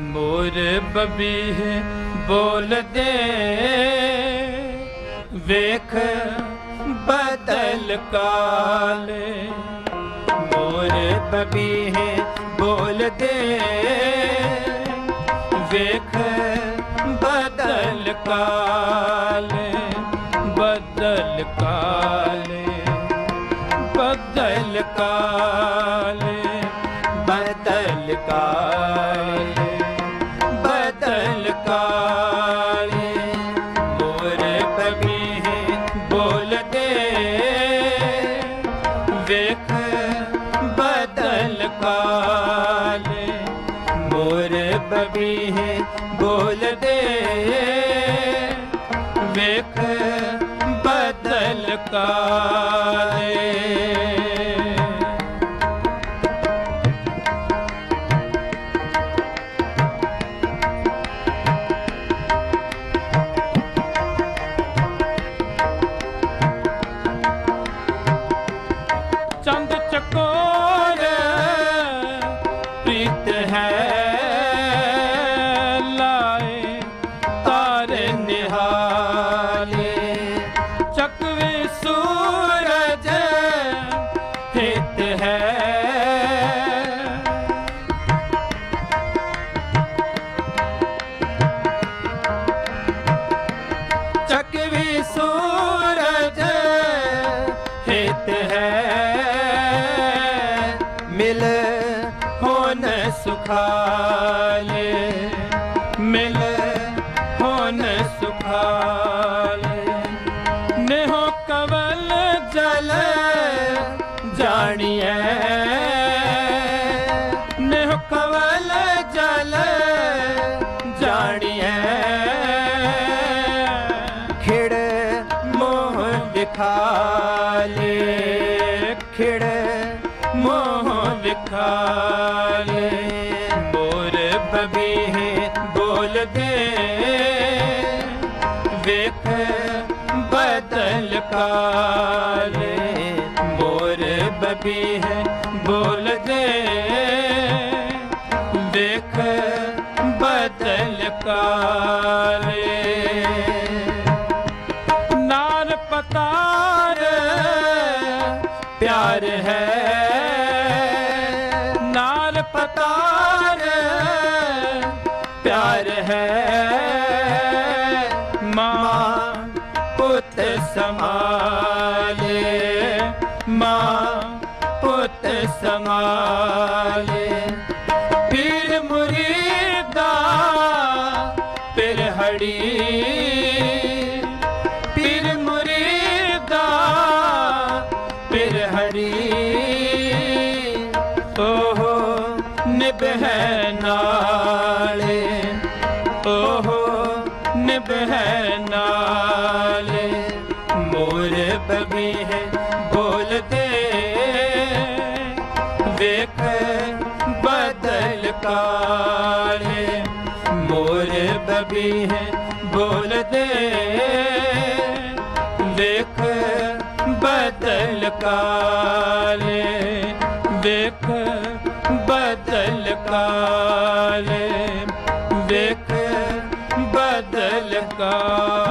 ਮੋਰ ਬਬੀਹ ਬੋਲਦੇ ਵੇਖ ਬਦਲ ਕਾਲੇ ਮੋਰ ਬਬੀਹ ਬੋਲਦੇ ਵੇਖ ਬਦਲ ਕਾਲੇ ਬਦਲ ਕਾਲੇ ਬਦਲ ਕਾਲੇ ਮੋਰ ਬਬੀਹ ਬੋਲਦੇ ਵੇਖ ਬਦਲ ਕਾਲੇ ਚੰਦ ਮਿਲ ਹੋਨ ਸੁਖਾਲੇ ਮਿਲ ਨੇਹੋ ਕਵਲ ਜਲ ਜਾਣੀਐ। ਨੇਹੋ ਕਵਲ ਜਲ ਜਾਣੀਐ। ਖਿੜ ਮੋਹ ਵਿਖਾਲੇ, ਖਿੜ ਮੋਹ ਵਿਖਾਲੇ। ਮੋਰ ਬਬੀ ਬੋਲਦੇ, ਵੇਖ ਬਦਲ ਕਾਲੇ ਮੋਰ ਹੈ ਬੋਲਦੇ ਦੇਖ ਬਦਲ ਕਾਲੇ ਨਾਰ ਪਤਾਰ ਪਿਆਰ ਹੈ ਨਾਰ ਪਤਾਰ ਪਿਆਰ ਹੈ ਪੁੱਤ ਸਮਾਲੇ ਮਾਂ ਪੁੱਤ ਸਮਾਲੇ ਪੀਰ ਮੁਰੀਦਾ, ਪਿਰ ਹੜੀ। ਪੀਰ ਮੁਰੀਦਾ, ਪਿਰ ਹੜੀ। ਓਹ, ਨਿਭੈ ਨਾਲੇ। ਓਹ, ਨਿਭੈ ਨਾਲੇ। ਦੇਖ ਬਦਲ ਕਾਲੇ ਮੋਰ ਬਬੀ ਹੈ ਬੋਲਦੇ ਦੇਖ ਬਦਲ ਕਾਲੇ ਦੇਖ ਬਦਲ ਕਾਲੇ ਦੇਖ ਬਦਲ ਕਾਲੇ